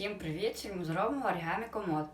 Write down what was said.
Всім привіт! Сьогодні ми зробимо оригамі комод.